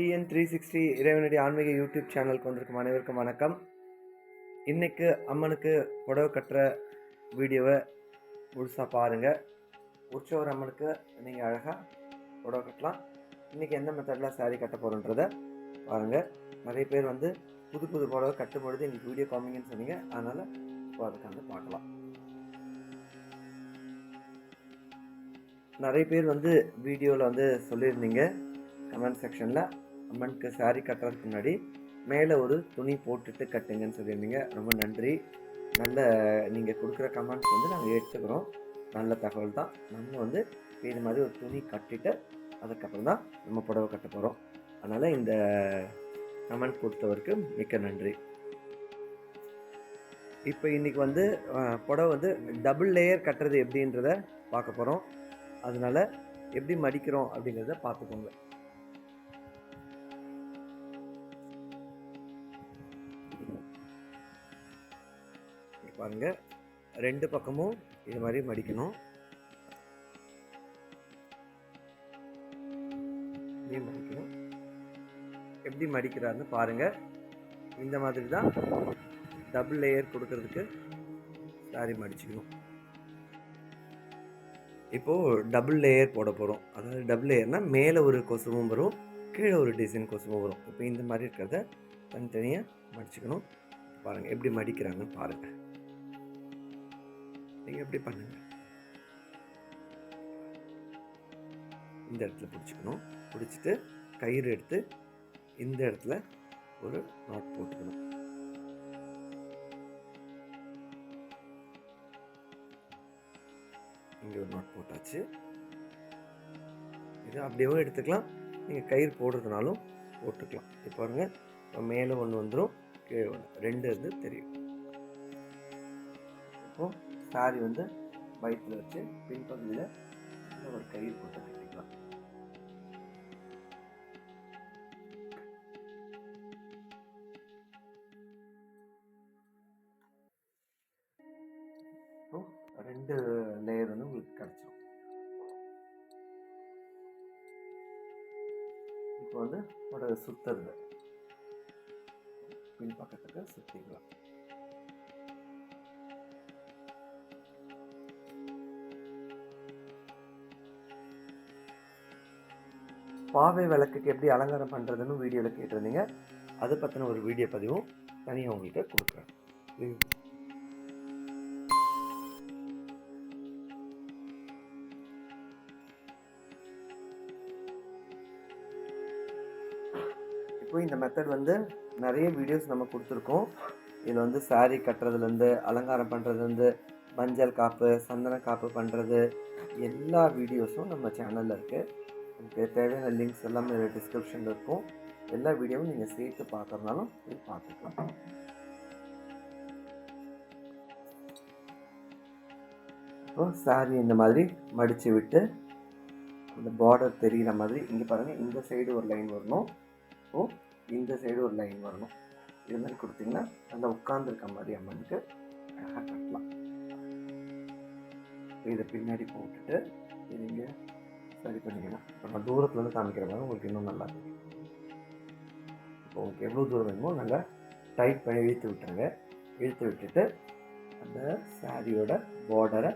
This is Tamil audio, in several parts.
டிஎன் த்ரீ சிக்ஸ்டி இறைவனடி ஆன்மீக யூடியூப் சேனலுக்கு வந்திருக்கும் அனைவருக்கும் வணக்கம். இன்றைக்கு அம்மனுக்கு புடவை கட்டுற வீடியோவை முழுசாக பாருங்கள் உற்சவர் அம்மனுக்கு நீங்கள் அழகாக புடவை கட்டலாம். இன்றைக்கி எந்த மெத்தடில் saree கட்ட போகிறோன்றத பாருங்கள் நிறைய பேர் வந்து புது புது புடவை கட்டும் பொழுது எங்களுக்கு வீடியோ காமிங்கன்னு சொன்னீங்க. அதனால் இப்போ அதுக்கு வந்து பார்க்கலாம். நிறைய பேர் வந்து வீடியோவில் வந்து சொல்லியிருந்தீங்க. கமெண்ட் செக்ஷனில் அம்மனுக்கு சாரி கட்டுறதுக்கு முன்னாடி மேலே ஒரு துணி போட்டுட்டு கட்டுங்கன்னு சொல்லியிருந்தீங்க. ரொம்ப நன்றி. நல்ல நீங்கள் கொடுக்குற கமெண்ட்ஸ் வந்து நாங்கள் எடுத்துக்கிறோம் நல்ல தகவல் தான். நம்ம வந்து இது மாதிரி ஒரு துணி கட்டிட்டு அதுக்கப்புறம் தான் நம்ம புடவை கட்ட போகிறோம் அதனால் இந்த கமெண்ட் கொடுத்தவருக்கு மிக்க நன்றி. இப்போ இன்றைக்கி வந்து புடவை வந்து டபுள் லேயர் கட்டுறது எப்படின்றத பார்க்க போகிறோம் அதனால எப்படி மடிக்கிறோம் அப்படிங்கிறத பார்த்துக்கோங்க. பாருங்கள் பாருங்க. ரெண்டு பக்கமும் இது மாதிரி மடிக்கணும். மடிக்கணும். எப்படி மடிக்கிறாருன்னு பாருங்க. இந்த மாதிரி தான் டபுள் லேயர் கொடுக்கறதுக்கு சாரி மடிச்சுக்கணும். இப்போது டபுள் லேயர் போட போகிறோம் அதாவது டபுள் லேயர்னால் மேலே ஒரு கொசுவும் வரும் கீழே ஒரு டிசைன் கொசுவும் வரும். இப்போ இந்த மாதிரி இருக்கிறத தனித்தனியாக மடிச்சுக்கணும். பாருங்கள் எப்படி மடிக்கிறாங்கன்னு பாருங்கள் நீங்கள் எப்படி பண்ணுங்கள் இந்த இடத்துல பிடிச்சிக்கணும். பிடிச்சிட்டு கயிறு எடுத்து இந்த இடத்துல ஒரு நாட் போட்டுக்கணும். இங்கே ஒரு நாட் போட்டாச்சு. இது அப்படியேவும் எடுத்துக்கலாம். நீங்கள் கயிறு போடுறதுனாலும் போட்டுக்கலாம். இப்போ பாருங்க இப்போ மேலே ஒன்று வந்துடும் கீழே ஒன்று ரெண்டு இது தெரியும். இப்போது சாரி வந்து வயிற்றில் வச்சு பின்பகுதியில் ஒரு கயிறு போட்டு கட்டிக்கலாம். இப்போ ரெண்டு லேயர் வந்து உங்களுக்கு கிடச்சிரும். இப்போ வந்து ஒரு சுத்துறது. பின் பக்கத்துக்கு சுற்றிக்கலாம் பாவை விளக்குக்கு எப்படி அலங்காரம் பண்ணுறதுன்னு வீடியோவில் கேட்டிருந்தீங்க. அதை பற்றின ஒரு வீடியோ பதிவும் தனியாக உங்களுக்கு கொடுக்குறேன். இப்போ இந்த மெத்தட் வந்து நிறைய வீடியோஸ் நம்ம கொடுத்துருக்கோம். இதில் வந்து saree கட்டுறதுலேருந்து அலங்காரம் பண்ணுறதுலேருந்து மஞ்சள் காப்பு சந்தன காப்பு பண்ணுறது எல்லா வீடியோஸும் நம்ம சேனலில் இருக்குது உங்களுக்கு தேவையான லிங்க்ஸ் எல்லாமே டிஸ்கிரிப்ஷனில் இருக்கும். எல்லா வீடியோவும் நீங்கள் சேர்த்து பார்க்குறதுனாலும் போய் பார்த்துக்கலாம். இப்போ சாரி இந்த மாதிரி மடித்து விட்டு அந்த பார்டர் தெரிகிற மாதிரி இங்கே பாருங்கள் இந்த சைடு ஒரு லைன் வரணும். ஸோ இந்த சைடு ஒரு லைன் வரணும். இது மாதிரி கொடுத்தீங்கன்னா நல்லா உட்காந்துருக்க மாதிரி அம்மனுக்கு அழகாக கட்டலாம். இதை பின்னாடி போட்டுட்டு நீங்கள் இங்கே சரி பண்ணிக்கலாம் இப்போ நான் தூரத்துலேருந்து காமிக்கிற மாதிரி உங்களுக்கு இன்னும் நல்லா இருக்கும் இப்போ உங்களுக்கு எவ்வளோ தூரம் வேணுமோ நல்லா டைட் பண்ணி இழுத்து விட்டுருங்க. இழுத்து விட்டுட்டு அந்த சாரியோட பார்டரை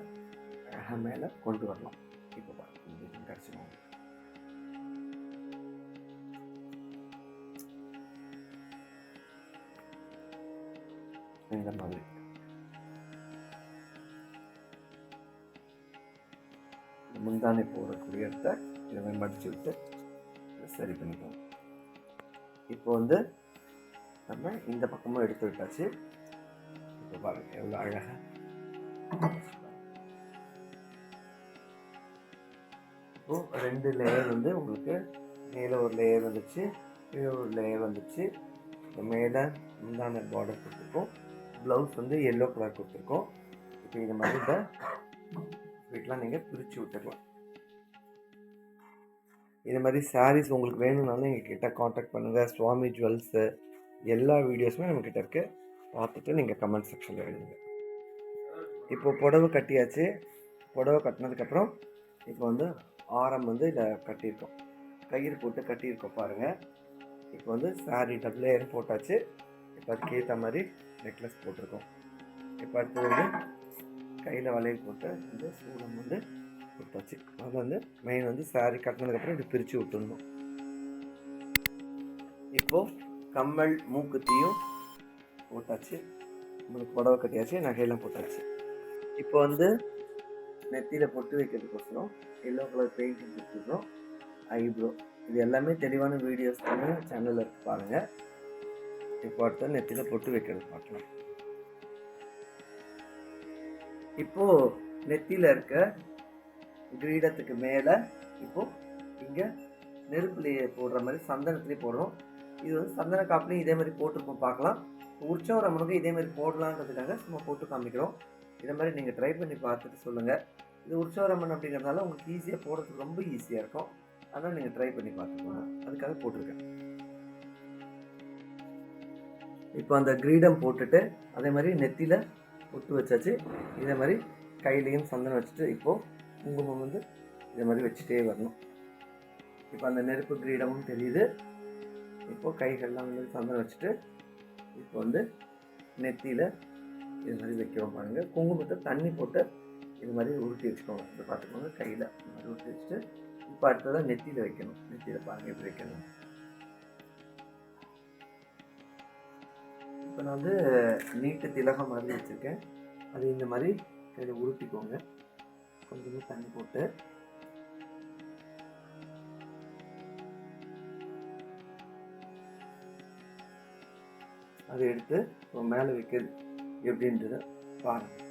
மேலே கொண்டு வரலாம். இப்போ பாருங்க கிடச்சிடும் இந்த மாதிரி. முந்தானை போடக்கூடிய இடத்த இதை மடித்து விட்டு சரி பண்ணிக்கோங்க. இப்போ வந்து நம்ம இந்த பக்கமும் எடுத்து விட்டாச்சு. இப்போ பாருங்க எவ்வளோ அழகாக இப்போ ரெண்டு லேயர் வந்து உங்களுக்கு மேலே ஒரு லேயர் வந்துச்சு கீழே ஒரு லேயர் வந்துச்சு. மேலே முந்தான பார்டர் கொடுத்துருக்கோம். ப்ளவுஸ் வந்து எல்லோ கலர் கொடுத்துருக்கோம். இப்போ இது மாதிரி இப்படிலாம் நீங்கள் பிரித்து விட்டுக்கலாம். இது மாதிரி சாரீஸ் உங்களுக்கு வேணும்னாலும் எங்கள் கிட்டே காண்டாக்ட் பண்ணுங்கள் சுவாமி ஜுவல்ஸு எல்லா வீடியோஸுமே நம்மக்கிட்ட இருக்குது பார்த்துட்டு நீங்கள் கமெண்ட் செக்ஷனில் எழுதுங்க. இப்போ புடவை கட்டியாச்சு. புடவை கட்டினதுக்கப்புறம் இப்போ வந்து ஆரம் வந்து இதில் கட்டியிருக்கோம். கயிறு போட்டு கட்டியிருக்கோம் பாருங்கள் இப்போ வந்து சாரீ டபுள் லேயர் போட்டாச்சு. இப்போ அதுக்கேற்ற மாதிரி நெக்லஸ் போட்டிருக்கோம். இப்போ அடுத்தது வந்து கையில் வளையல் போட்டு இந்த சூடம் வந்து கொடுத்தாச்சு. அது வந்து மெயின் வந்து சாரி கட்டினதுக்கப்புறம் இப்படி பிரித்து விட்டுடணும். இப்போது கம்மல் மூக்குத்தியும் போட்டாச்சு. நம்மளுக்கு புடவை கட்டியாச்சு நகையெல்லாம் போட்டாச்சு. இப்போ வந்து நெத்தியில் பொட்டு வைக்கிறதுக்கோசரம் எல்லோ கலர் பெயிண்ட் கொடுத்துருக்கோம் ஐப்ரோ இது எல்லாமே தெளிவான வீடியோஸ் வந்து சேனலில் இருக்குது பாருங்கள் இப்போ அடுத்த நெத்தியில் பொட்டு வைக்கிறது பார்க்கலாம். இப்போது நெத்தியில் இருக்க கிரீடத்துக்கு மேலே இப்போது இங்கே நெருப்புலேயே போடுற மாதிரி சந்தனத்துலேயே போடுறோம். இது வந்து சந்தன காப்புலையும் இதே மாதிரி போட்டிருப்போம் பார்க்கலாம். உற்சவ இதே மாதிரி போடலாங்கிறதுக்காக சும்மா போட்டு காமிக்கிறோம். இதை மாதிரி நீங்கள் ட்ரை பண்ணி பார்த்துட்டு சொல்லுங்கள் இது உற்சவ அப்படிங்கிறதால அப்படிங்கிறதுனால உங்களுக்கு ஈஸியாக போடுறதுக்கு ரொம்ப ஈஸியாக இருக்கும். அதனால் நீங்கள் ட்ரை பண்ணி பார்த்துக்கோங்க அதுக்காக போட்டிருக்கேன். இப்போ அந்த கிரீடம் போட்டுட்டு அதே மாதிரி நெத்தியில் பொட்டு வச்சாச்சு. இதே மாதிரி கையிலையும் சந்தனம் வச்சுட்டு இப்போது குங்குமம் வந்து இதே மாதிரி வச்சுட்டே வரணும். இப்போ அந்த நெருப்பு கிரீடமும் தெரியுது. இப்போது கைகள்லாம் வந்து சந்தனம் வச்சுட்டு இப்போ வந்து நெத்தியில் இது மாதிரி வைக்கிறோம் பாருங்கள் குங்குமத்தை தண்ணி போட்டு இது மாதிரி உருட்டி வச்சுக்கோங்க. இதை பார்த்துக்கோங்க. கையில் இந்த மாதிரி உருட்டி வச்சுட்டு இப்போ அடுத்ததான் நெத்தியில் வைக்கணும். நெத்தியில் பாருங்கள் எப்படி வைக்கணும். இப்போ நான் வந்து நீட்டு திலகம் மாதிரி வச்சுருக்கேன். அது இந்த மாதிரி கையில் உருட்டிக்கோங்க. கொஞ்சமாக தண்ணி போட்டு. அதை எடுத்து மேலே வைக்கிறது எப்படின்றத பாருங்கள்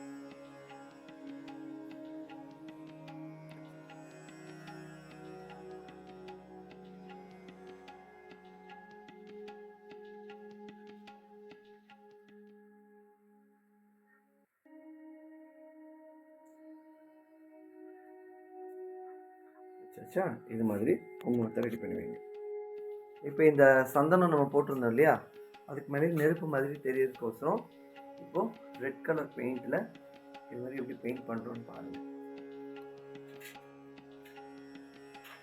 வச்சாச்சா இது மாதிரி குங்குமத்தை ரெடி பண்ணி வைங்க இப்போ இந்த சந்தனம் நம்ம போட்டிருந்தோம் இல்லையா? அதுக்கு மேலே நெருப்பு மாதிரி தெரியறதுக்கோசரம் இப்போது ரெட் கலர் பெயிண்டில் இது மாதிரி எப்படி பெயிண்ட் பண்ணுறோன்னு பாருங்கள்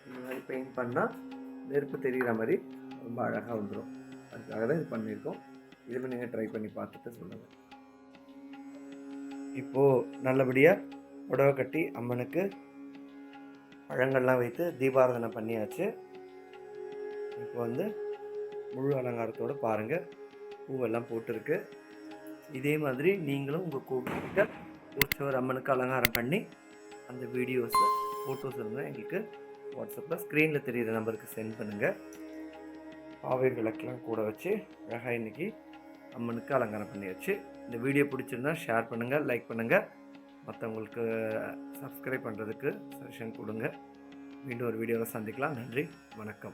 இந்த மாதிரி பெயிண்ட் பண்ணால் நெருப்பு தெரிகிற மாதிரி ரொம்ப அழகாக வந்துடும் அதுக்காக தான் இது பண்ணியிருக்கோம். இதுமாதிரி நீங்கள் ட்ரை பண்ணி பார்த்துட்டு சொல்லுங்கள் இப்போது நல்லபடியாக புடவை கட்டி அம்மனுக்கு பழங்கள்லாம் வைத்து தீபாராதனை பண்ணியாச்சு. இப்போ வந்து முழு அலங்காரத்தோடு பாருங்கள் பூவெல்லாம் போட்டிருக்கு. இதே மாதிரி நீங்களும் உங்கள் கூப்பிட்டு உற்சவர் அம்மனுக்கு அலங்காரம் பண்ணி அந்த வீடியோஸை ஃபோட்டோஸ் இருந்தால் எங்களுக்கு வாட்ஸ்அப்பில் ஸ்க்ரீனில் தெரிகிற நம்பருக்கு சென்ட் பண்ணுங்கள் பாவை விளக்கெலாம் கூட வச்சு அழகாக இன்றைக்கி அம்மனுக்கு அலங்காரம் பண்ணியாச்சு. இந்த வீடியோ பிடிச்சிருந்தா ஷேர் பண்ணுங்கள் லைக் பண்ணுங்கள் மற்றவங்களுக்கு சப்ஸ்கிரைப் பண்ணுறதுக்கு சஜஷன் கொடுங்க. மீண்டும் ஒரு வீடியோவில் சந்திக்கலாம். நன்றி. வணக்கம்.